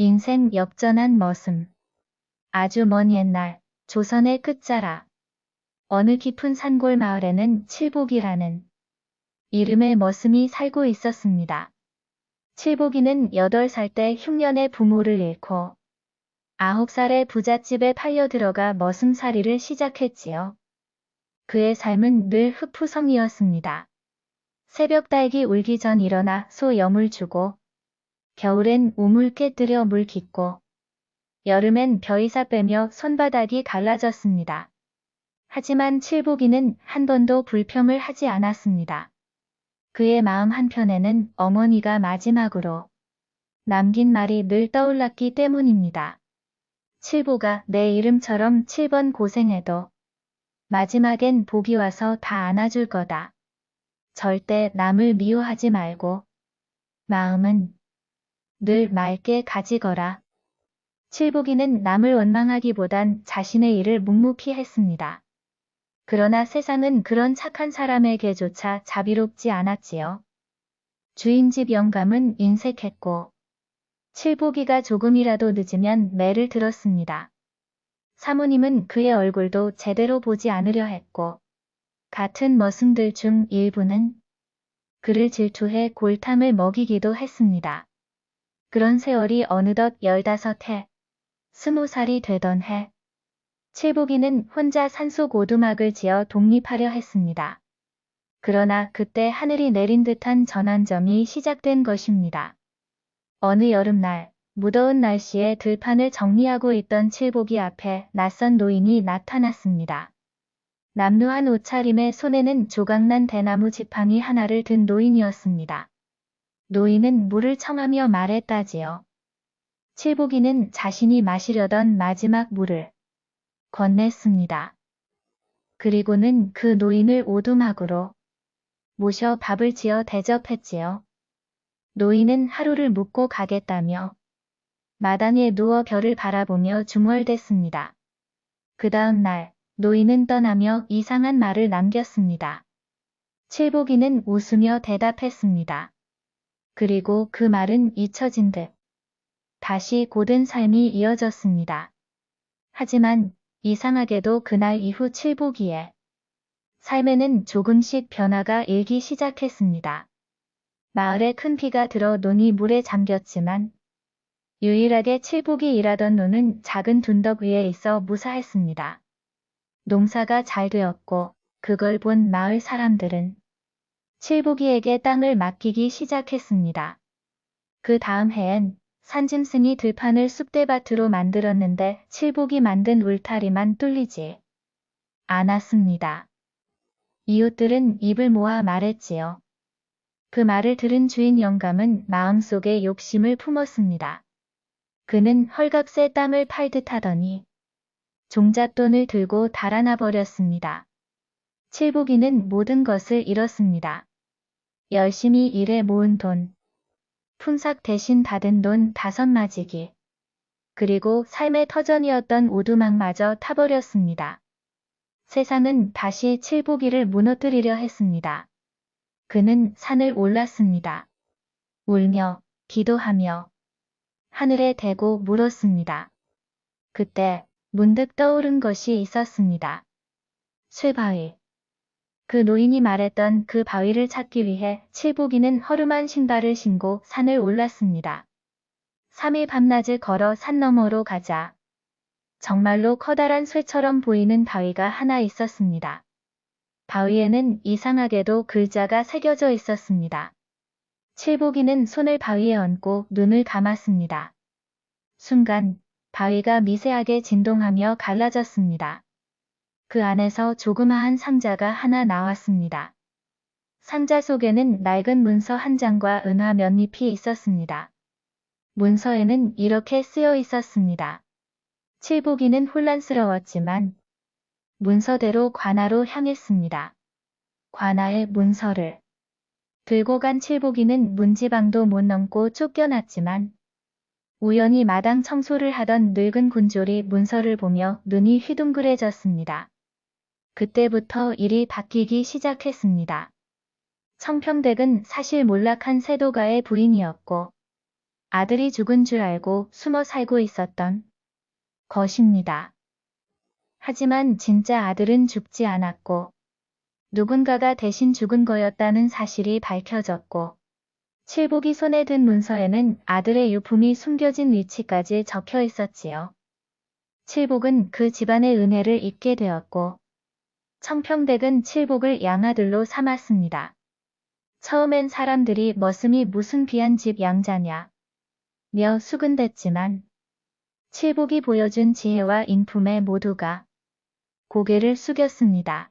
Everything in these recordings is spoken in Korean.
인생 역전한 머슴. 아주 먼 옛날 조선의 끝자락. 어느 깊은 산골 마을에는 칠복이라는 이름의 머슴이 살고 있었습니다. 칠복이는 8살 때 흉년의 부모를 잃고 9살에 부잣집에 팔려 들어가 머슴살이를 시작했지요. 그의 삶은 늘 흑푸성이었습니다. 새벽 딸기 울기 전 일어나 소 염을 주고 겨울엔 우물 깨뜨려 물 깃고 여름엔 벼이사 빼며 손바닥이 갈라졌습니다. 하지만 칠복이는 한 번도 불평을 하지 않았습니다. 그의 마음 한편에는 어머니가 마지막으로 남긴 말이 늘 떠올랐기 때문입니다. 칠보가 내 이름처럼 7번 고생해도 마지막엔 복이 와서 다 안아줄 거다. 절대 남을 미워하지 말고 마음은 늘 맑게 가지거라. 칠복이는 남을 원망하기보단 자신의 일을 묵묵히 했습니다. 그러나 세상은 그런 착한 사람에게조차 자비롭지 않았지요. 주인집 영감은 인색했고 칠복이가 조금이라도 늦으면 매를 들었습니다. 사모님은 그의 얼굴도 제대로 보지 않으려 했고 같은 머슴들 중 일부는 그를 질투해 골탕을 먹이기도 했습니다. 그런 세월이 어느덧 열다섯 해, 스무 살이 되던 해, 칠복이는 혼자 산속 오두막을 지어 독립하려 했습니다. 그러나 그때 하늘이 내린 듯한 전환점이 시작된 것입니다. 어느 여름날, 무더운 날씨에 들판을 정리하고 있던 칠복이 앞에 낯선 노인이 나타났습니다. 남루한 옷차림에 손에는 조각난 대나무 지팡이 하나를 든 노인이었습니다. 노인은 물을 청하며 말했다지요. 칠복이는 자신이 마시려던 마지막 물을 건넸습니다. 그리고는 그 노인을 오두막으로 모셔 밥을 지어 대접했지요. 노인은 하루를 묵고 가겠다며 마당에 누워 별을 바라보며 중얼댔습니다. 그 다음 날 노인은 떠나며 이상한 말을 남겼습니다. 칠복이는 웃으며 대답했습니다. 그리고 그 말은 잊혀진 듯 다시 고된 삶이 이어졌습니다. 하지만 이상하게도 그날 이후 칠복이의 삶에는 조금씩 변화가 일기 시작했습니다. 마을에 큰 비가 들어 논이 물에 잠겼지만 유일하게 칠복이 일하던 논은 작은 둔덕 위에 있어 무사했습니다. 농사가 잘 되었고 그걸 본 마을 사람들은 칠복이에게 땅을 맡기기 시작했습니다. 그 다음 해엔 산짐승이 들판을 쑥대밭으로 만들었는데 칠복이 만든 울타리만 뚫리지 않았습니다. 이웃들은 입을 모아 말했지요. 그 말을 들은 주인 영감은 마음속에 욕심을 품었습니다. 그는 헐값에 땅을 팔듯 하더니 종잣돈을 들고 달아나 버렸습니다. 칠복이는 모든 것을 잃었습니다. 열심히 일해 모은 돈, 품삯 대신 받은 돈 다섯 마지기, 그리고 삶의 터전이었던 오두막마저 타버렸습니다. 세상은 다시 칠복이를 무너뜨리려 했습니다. 그는 산을 올랐습니다. 울며 기도하며 하늘에 대고 물었습니다. 그때 문득 떠오른 것이 있었습니다. 쇠바위. 그 노인이 말했던 그 바위를 찾기 위해 칠복이는 허름한 신발을 신고 산을 올랐습니다. 3일 밤낮을 걸어 산 너머로 가자 정말로 커다란 쇠처럼 보이는 바위가 하나 있었습니다. 바위에는 이상하게도 글자가 새겨져 있었습니다. 칠복이는 손을 바위에 얹고 눈을 감았습니다. 순간 바위가 미세하게 진동하며 갈라졌습니다. 그 안에서 조그마한 상자가 하나 나왔습니다. 상자 속에는 낡은 문서 한 장과 은화 몇 잎이 있었습니다. 문서에는 이렇게 쓰여 있었습니다. 칠복이는 혼란스러웠지만 문서대로 관아로 향했습니다. 관아의 문서를 들고 간 칠복이는 문지방도 못 넘고 쫓겨났지만 우연히 마당 청소를 하던 늙은 군졸이 문서를 보며 눈이 휘둥그레졌습니다. 그때부터 일이 바뀌기 시작했습니다. 청평댁은 사실 몰락한 세도가의 부인이었고 아들이 죽은 줄 알고 숨어 살고 있었던 것입니다. 하지만 진짜 아들은 죽지 않았고 누군가가 대신 죽은 거였다는 사실이 밝혀졌고 칠복이 손에 든 문서에는 아들의 유품이 숨겨진 위치까지 적혀 있었지요. 칠복은 그 집안의 은혜를 잊게 되었고 청평댁은 칠복을 양아들로 삼았습니다. 처음엔 사람들이 머슴이 무슨 귀한 집 양자냐 며 수근댔지만 칠복이 보여준 지혜와 인품에 모두가 고개를 숙였습니다.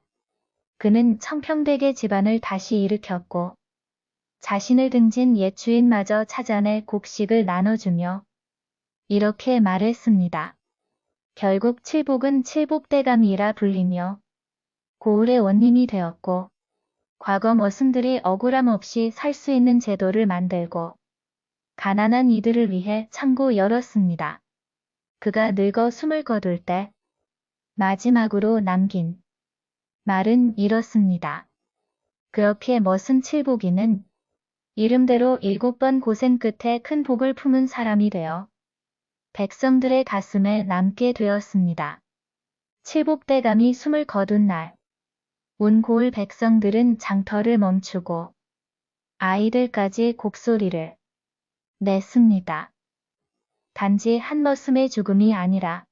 그는 청평댁의 집안을 다시 일으켰고 자신을 등진 옛 주인마저 찾아내 곡식을 나눠주며 이렇게 말했습니다. 결국 칠복은 칠복대감이라 불리며 고을의 원님이 되었고 과거 머슴들이 억울함 없이 살 수 있는 제도를 만들고 가난한 이들을 위해 창고 열었습니다. 그가 늙어 숨을 거둘 때 마지막으로 남긴 말은 이렇습니다. 그렇게 머슴 칠복이는 이름대로 일곱 번 고생 끝에 큰 복을 품은 사람이 되어 백성들의 가슴에 남게 되었습니다. 칠복대감이 숨을 거둔 날, 온 고을 백성들은 장터를 멈추고 아이들까지 곡소리를 냈습니다. 단지 한 머슴의 죽음이 아니라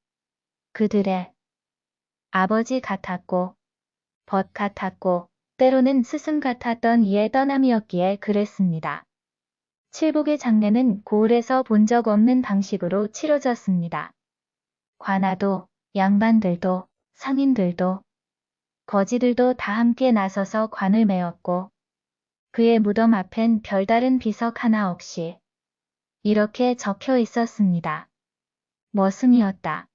그들의 아버지 같았고 벗 같았고 때로는 스승 같았던 이의 떠남이었기에 그랬습니다. 칠복의 장례는 고을에서 본 적 없는 방식으로 치러졌습니다. 관아도, 양반들도, 상인들도, 거지들도 다 함께 나서서 관을 메었고 그의 무덤 앞엔 별다른 비석 하나 없이 이렇게 적혀 있었습니다. 머슴이었다.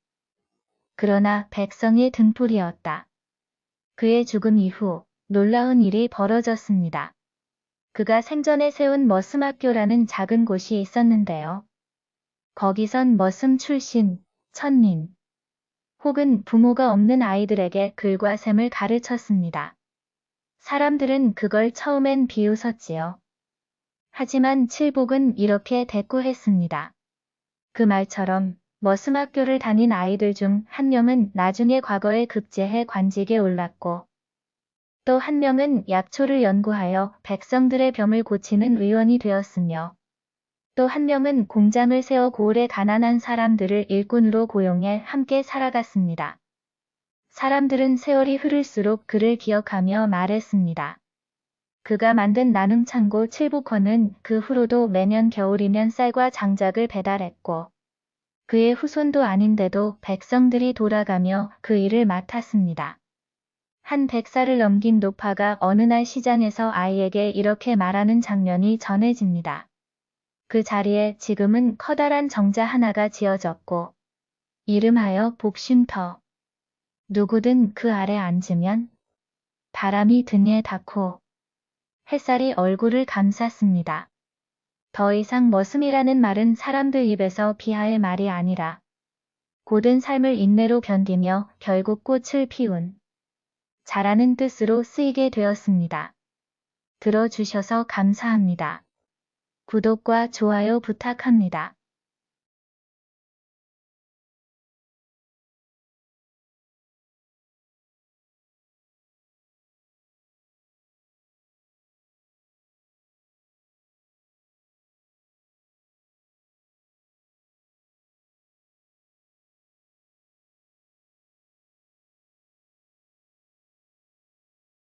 그러나 백성의 등불이었다. 그의 죽음 이후 놀라운 일이 벌어졌습니다. 그가 생전에 세운 머슴학교라는 작은 곳이 있었는데요. 거기선 머슴 출신, 천민, 혹은 부모가 없는 아이들에게 글과 셈을 가르쳤습니다. 사람들은 그걸 처음엔 비웃었지요. 하지만 칠복은 이렇게 대꾸했습니다. 그 말처럼 머슴학교를 다닌 아이들 중 한 명은 나중에 과거에 급제해 관직에 올랐고 또 한 명은 약초를 연구하여 백성들의 병을 고치는 의원이 되었으며 또 한 명은 공장을 세워 고을의 가난한 사람들을 일꾼으로 고용해 함께 살아갔습니다. 사람들은 세월이 흐를수록 그를 기억하며 말했습니다. 그가 만든 나눔창고 칠복헌은 그 후로도 매년 겨울이면 쌀과 장작을 배달했고 그의 후손도 아닌데도 백성들이 돌아가며 그 일을 맡았습니다. 한 백살을 넘긴 노파가 어느 날 시장에서 아이에게 이렇게 말하는 장면이 전해집니다. 그 자리에 지금은 커다란 정자 하나가 지어졌고 이름하여 복심터. 누구든 그 아래 앉으면 바람이 등에 닿고 햇살이 얼굴을 감쌌습니다. 더 이상 머슴이라는 말은 사람들 입에서 비하의 말이 아니라 고든 삶을 인내로 견디며 결국 꽃을 피운 잘하는 뜻으로 쓰이게 되었습니다. 들어주셔서 감사합니다. 구독과 좋아요 부탁합니다.